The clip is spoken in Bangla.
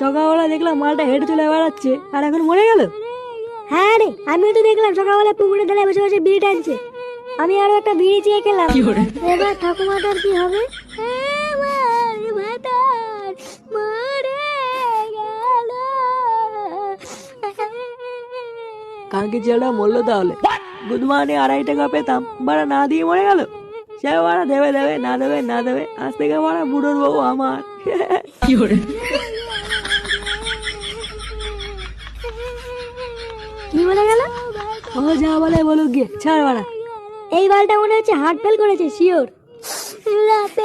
সকালবেলা দেখলাম মালটা হেঁটে চলে বেড়াচ্ছে আর এখন মরে গেল? হ্যাঁ রে আমিও তো দেখলাম সকালবেলা পুকুরে ধারে বসে বসে বিড়ি টানছে আমি আরও একটা বিড়ি চেয়ে খেলাম। এবার ঠাকুমাটার কি হবে? কালকে ছেলেটা মরলো তাহলে। গুদমানি আড়াই টাকা পেতাম বাড়া না দিয়ে মরে গেল? সে বাড়া দেবে দেবে না দেবে না দেবে। আজ থেকে মারা বুড়োর বউ আমার। কি বলে গেল? ও যা বলে বলুক গিয়ে ছাড় বাড়া এই বালটা মনে হচ্ছে হার্ট ফেল করেছে শিওর। রাতে